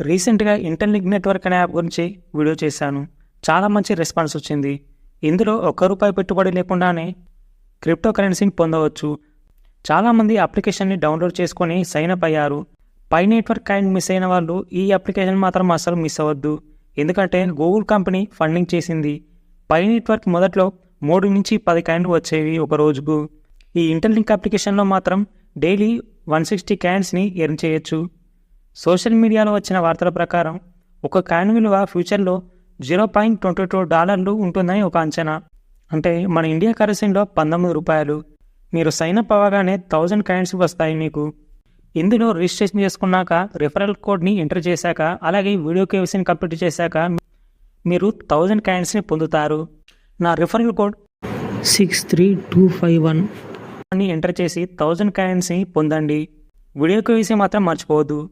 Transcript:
రీసెంట్గా interlink network అనే app గురించి వీడియో చేశాను. చాలా మంచి రెస్పాన్స్ వచ్చింది. ఇందులో ఒక్క రూపాయి పెట్టుబడి లేకుండానే క్రిప్టో కరెన్సీని పొందవచ్చు చాలామంది అప్లికేషన్ని డౌన్లోడ్ చేసుకొని సైన్ అప్ అయ్యారు. పై నెట్వర్క్ కైండ్ మిస్ అయిన వాళ్ళు ఈ అప్లికేషన్ మాత్రం అసలు మిస్ అవ్వద్దు. ఎందుకంటే గూగుల్ కంపెనీ ఫండింగ్ చేసింది. పై నెట్వర్క్ మొదట్లో మూడు నుంచి పది కాయిన్లు వచ్చేవి ఒక రోజుకు. ఈ ఇంటర్లింక్ అప్లికేషన్లో మాత్రం డైలీ వన్ సిక్స్టీ క్యాన్స్ని ఎర్న్ చేయొచ్చు. సోషల్ మీడియాలో వచ్చిన వార్తల ప్రకారం ఒక కాయిన్ విలువ ఫ్యూచర్లో జీరో పాయింట్ ట్వంటీ టూ డాలర్లు ఉంటుందని ఒక అంచనా. అంటే మన ఇండియా కరెన్సీలో పంతొమ్మిది రూపాయలు. మీరు సైన్ అప్ అవ్వగానే థౌజండ్ కాయిన్స్ వస్తాయి మీకు. ఇందులో రిజిస్ట్రేషన్ చేసుకున్నాక రిఫరల్ కోడ్ని ఎంటర్ చేశాక అలాగే వీడియో కేవీసీని కంప్లీట్ చేశాక మీరు థౌజండ్ కాయిన్స్ని పొందుతారు. నా referral code six three two five one అని ఎంటర్ చేసి థౌజండ్ కాయిన్స్ని పొందండి. వీడియో కేవీసీ మాత్రం మర్చిపోవద్దు.